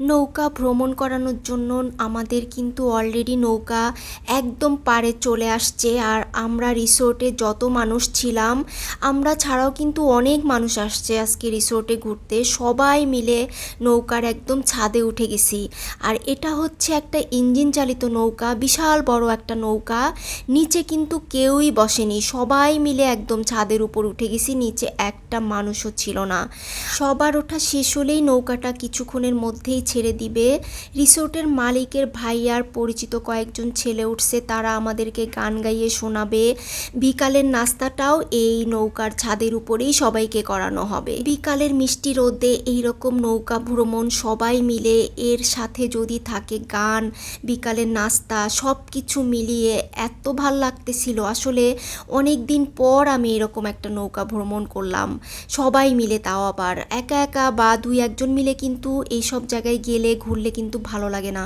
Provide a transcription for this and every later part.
নৌকা ভ্রমণ করানোর জন্য আমাদের কিন্তু অলরেডি নৌকা একদম পারে চলে আসছে। আর আমরা রিসোর্টে যত মানুষ ছিলাম, আমরা ছাড়াও কিন্তু অনেক মানুষ আসছে আজকে রিসোর্টে ঘুরতে। সবাই মিলে নৌকার একদম ছাদে উঠে গেছি। আর এটা হচ্ছে একটা ইঞ্জিন চালিত নৌকা, বিশাল বড় একটা নৌকা। নিচে কিন্তু কেউই বসেনি। সবাই মিলে একদম ছাদের উপর উঠে গেছি। নিচে একটা মানুষও ছিল না। সবার ওঠা শেষ হলেই নৌকাটা কিছুক্ষণের মধ্যেই ছেড়ে দিবে। রিসোর্টের মালিকের ভাইয়ার পরিচিত কয়েকজন ছেলে উঠছে, তারা আমাদেরকে গান গাইয়ে শোনাবে। বিকালের নাস্তাটাও এই নৌকার ছাদের উপরেই সবাইকে করানো হবে। বিকালের মিষ্টি রোদে এইরকম নৌকা ভ্রমণ সবাই মিলে, এর সাথে যদি থাকে গান, বিকালের নাস্তা সব কিছু মিলিয়ে এত ভালো লাগতেছিল। আসলে অনেক দিন পর আমি এরকম একটা নৌকা ভ্রমণ করলাম। সবাই মিলে তাও আবার একা একা বা দুই একজন মিলে কিন্তু এইসব জায়গায় গেলে, ঘুরলে কিন্তু ভালো লাগে না।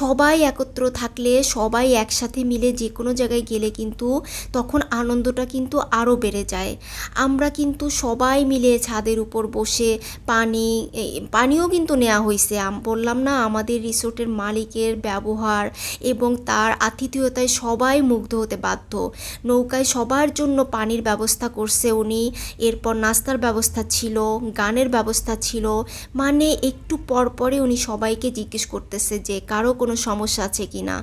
সবাই একত্র থাকলে, সবাই একসাথে মিলে যে কোনো জায়গায় গেলে কিন্তু তখন আনন্দটা কিন্তু আরও বেড়ে যায়। আমরা কিন্তু সবাই মিলে ছাদের উপর বসে পানি পানিও কিন্তু নেওয়া হয়েছে বললাম না, আমাদের রিসোর্টের মালিকের ব্যবহার এবং তার আতিথেয়তায় সবাই মুগ্ধ হতে বাধ্য। নৌকায় সবার জন্য পানির ব্যবস্থা করছে উনি। এরপর নাস্তার ব্যবস্থা ছিল, গানের ব্যবস্থা ছিল। মানে একটু পর পরে উনি সবাইকে জিজ্ঞেস করতেছে যে, কারও কোনো সমস্যা আছে কি না?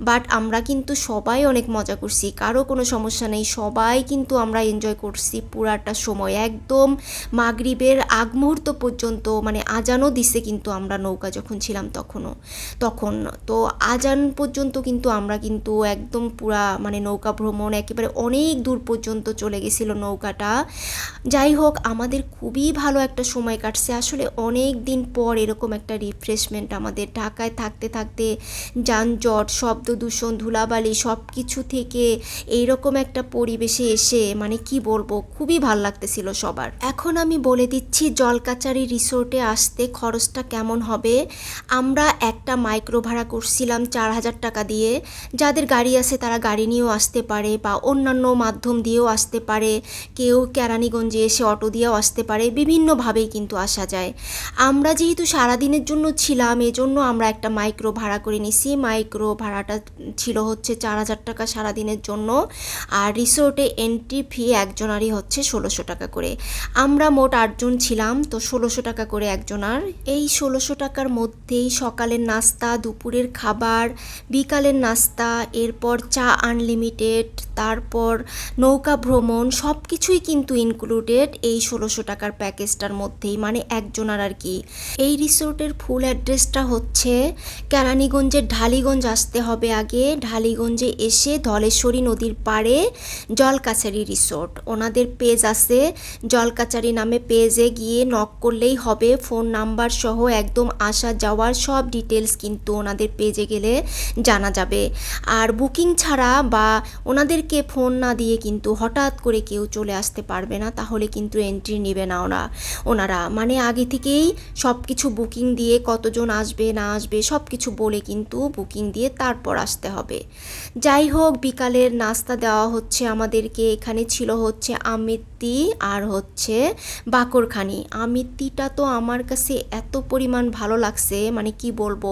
বাট আমরা কিন্তু সবাই অনেক মজা করছি। কারও কোনো সমস্যা নেই। সবাই কিন্তু আমরা এনজয় করছি পুরাটা সময়। একদম মাগরিবের আগ মুহূর্ত পর্যন্ত মানে আজানও দিছে কিন্তু আমরা নৌকা যখন ছিলাম তখনও, তখন। তো আজান পর্যন্ত কিন্তু আমরা কিন্তু একদম পুরা মানে নৌকা ভ্রমণ একেবারে অনেক দূর পর্যন্ত চলে গেছিল নৌকাটা। যাই হোক, আমাদের খুবই ভালো একটা সময় কাটছে। আসলে অনেক দিন পর এরকম একটা রিফ্রেশমেন্ট আমাদের ঢাকায় থাকতে থাকতে যানজট, শব্দ দূষণ, ধুলাবালি সব কিছু থেকে এইরকম একটা পরিবেশে এসে মানে কি বলব, খুবই ভালো লাগতেছিল সবার। এখন আমি বলে দিচ্ছি, জলকাচারি রিসোর্টে আসতে খরচটা কেমন হবে? আমরা একটা মাইক্রো ভাড়া করছিলাম চার হাজার টাকা দিয়ে। যাদের গাড়ি আছে তারা গাড়ি নিয়েও আসতে পারে বা অন্যান্য মাধ্যম দিয়েও আসতে পারে। কেউ কেরানীগঞ্জে এসে অটো দিয়েও আসতে পারে, বিভিন্নভাবেই কিন্তু আসা যায়। আমরা যেহেতু সারাদিনের জন্য ছিলাম, এজন্য আমরা একটা মাইক্রো ভাড়া করে নিছি। মাইক্রো ভাড়াটা ছিল হচ্ছে চার হাজার টাকা সারাদিনের জন্য। আর রিসোর্টে এন্ট্রি ফি একজনারই হচ্ছে ষোলোশো টাকা করে। আমরা মোট আটজন ছিলাম, তো ষোলোশো টাকা করে একজনার। এই ষোলোশো টাকার মধ্যেই সকালের নাস্তা, দুপুরের খাবার, বিকালের নাস্তা, এরপর চা আনলিমিটেড তারপর নৌকা ভ্রমণ সব কিছুই কিন্তু ইনক্লুডেড এই ষোলোশো টাকার প্যাকেজটার মধ্যেই মানে একজনার আর কি। এই রিসোর্টের ফুল অ্যাড্রেসটা হচ্ছে কেরানীগঞ্জের ঢালিগঞ্জ। আসতে হবে আগে ঢালিগঞ্জে এসে ধলেশ্বরী নদীর পাড়ে জলকাছারি রিসোর্ট। ওনাদের পেজ আছে জলকাচারি নামে পেজে গিয়ে নক করলেই হবে। ফোন নাম্বার সহ একদম আসা যাওয়ার সব ডিটেলস কিন্তু ওনাদের পেজে গেলে জানা যাবে। আর বুকিং ছাড়া বা ওনাদেরকে ফোন না দিয়ে কিন্তু হঠাৎ করে কেউ চলে আসতে পারবে না, তাহলে কিন্তু এন্ট্রি নেবে না। ওরা ওনারা মানে আগে থেকেই সব কিছু বুকিং দিয়ে কতজন আসবে, না আসবে সব কিছু বলে কিন্তু বুকিং দিয়ে তারপর আসতে হবে। যাই হোক, বিকালের নাস্তা দেওয়া হচ্ছে আমাদেরকে, এখানে ছিল হচ্ছে আমিত্তি আর হচ্ছে বাকরখানি। আমিত্তিটা তো আমার কাছে এত পরিমাণ ভালো লাগছে মানে কি বলব,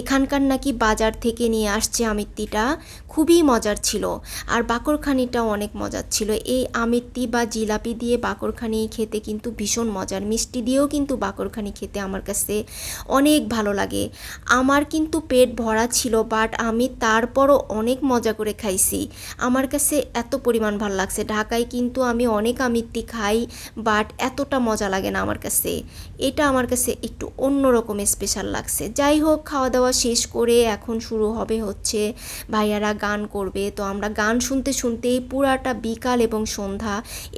এখানকার নাকি বাজার থেকে নিয়ে আসছে আমিত্তিটা, খুবই মজার ছিল। আর বাকরখানিটাও অনেক মজার ছিল। এই আমিত্তি বা জিলাপি দিয়ে বাকরখানি খেতে কিন্তু ভীষণ মজার। মিষ্টি দিয়েও কিন্তু বাকরখানি খেতে আমার কাছে অনেক ভালো লাগে। আমার কিন্তু পেট ভরা ছিল বাট আমি তারপরও অনেক মজা করে খাইছি। আমার কাছে এত পরিমাণ ভালো লাগছে। ঢাকায় কিন্তু আমি অনেক আমিত্তি খাই বাট এতটা মজা লাগে না আমার কাছে। এটা আমার কাছে একটু অন্যরকম স্পেশাল লাগছে। যাই হোক খাওয়া দাওয়া শেষ করে এখন শুরু হবে হচ্ছে ভাইয়ারা গান করবে। তো আমরা গান শুনতে শুনতেই পুরাটা বিকাল এবং সন্ধ্যা।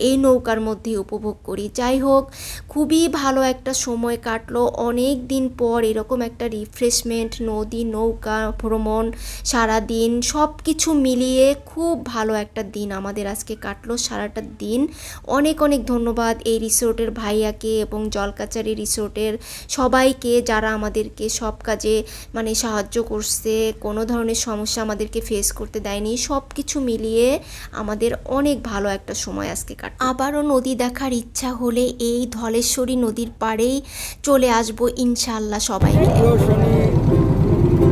এই নৌকার মধ্যে উপভোগ করি। যাই হোক, খুবই ভালো একটা সময় কাটলো। অনেক দিন পর এরকম একটা রিফ্রেশমেন্ট নদী, নৌকা ভ্রমণ সারা দিন সব কিছু মিলিয়ে খুব ভালো একটা দিন আমাদের আজকে কাটলো। সারাটা দিন অনেক অনেক ধন্যবাদ এই রিসোর্টের ভাইয়াকে এবং জলকাচারি রিসোর্টের সবাইকে যারা আমাদেরকে সব কাজে মানে সাহায্য করছে, কোনো ধরনের সমস্যা আমাদেরকে ফেস করতে দেয়নি। সব কিছু মিলিয়ে আমাদের অনেক ভালো একটা সময় আজকে কাট আবারও নদী দেখার ইচ্ছা হলে এই ধলেশ্বরী নদীর পাড়েই চলে আসব ইনশা ইনশাআল্লাহ সবাই মিলে।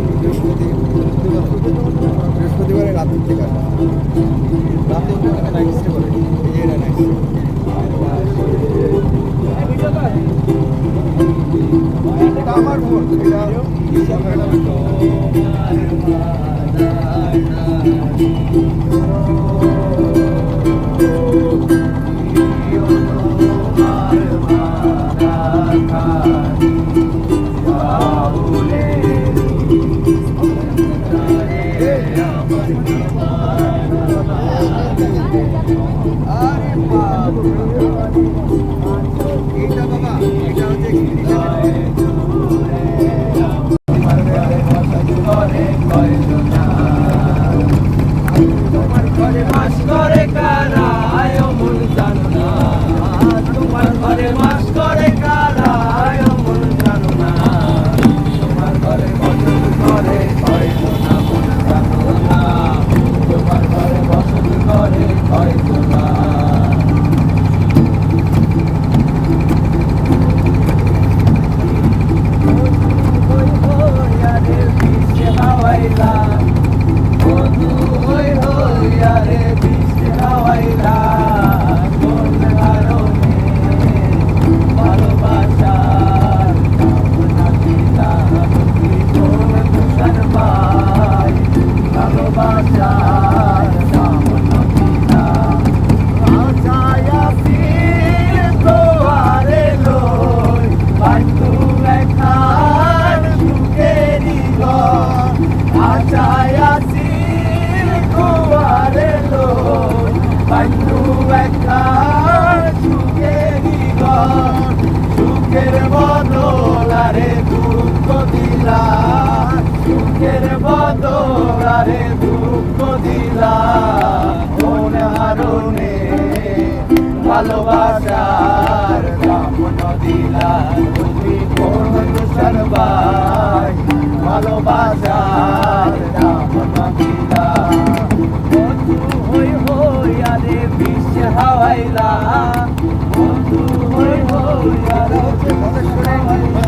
শুক্র শনি বৃহস্পতিবারে রাত থেকে রাতে নাইট স্টে করে এই যে নাইট এটা আমার ফোন এটা আরে ঘরে মাস করে কারা? দুঃখ দিলা কোন হারণে ভালোবাসার কামন দিলা তুমি কোন তুষার বাই ভালোবাসার কামন দিলা বন্ধু হই হই আরে বিশ্বে হাওয়াইলা, বন্ধু হই হই আরে বিশ্বে হাওয়াইলা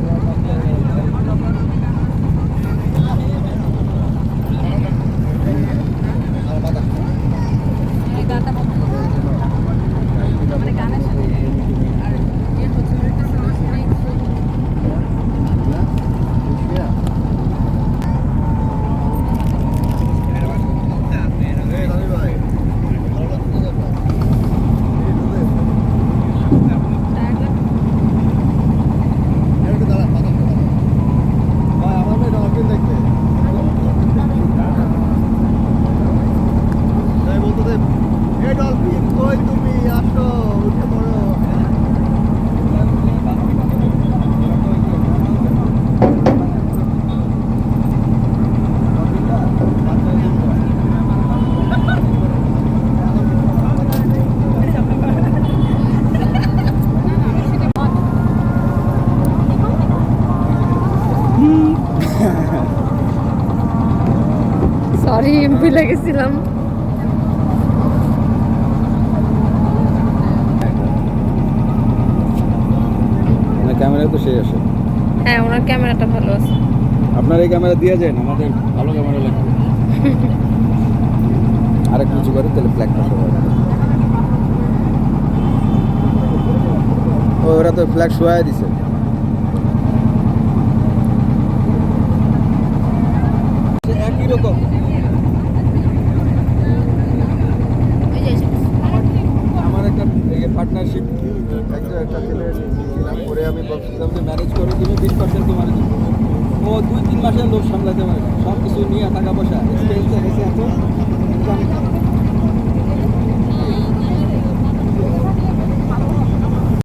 সরি ভুলে গেছিলাম। ক্যামেরা তো সেই আসে হ্যাঁ ওনার ক্যামেরাটা ভালো আছে। আপনার এই ক্যামেরা দিয়ে যায় না আমাদের ভালো ক্যামেরা লাগবে। আরেক কিছু করে তাহলে ফ্ল্যাগটা সবাই ও ওরা তো ফ্ল্যাগ শোয়াই দিছে একই রকম আমার একটা পার্টনারশিপ একটা একটা ছেলে ছিলাম করে আমি বলছিলাম যে ম্যানেজ করে তুমি বিশ পার্সেন্ট তোমার দিব। ও দুই তিন মাসের লোক সামলাতে পারে। সব কিছু নিয়ে টাকা পয়সা এক্সপেন্স এসে এত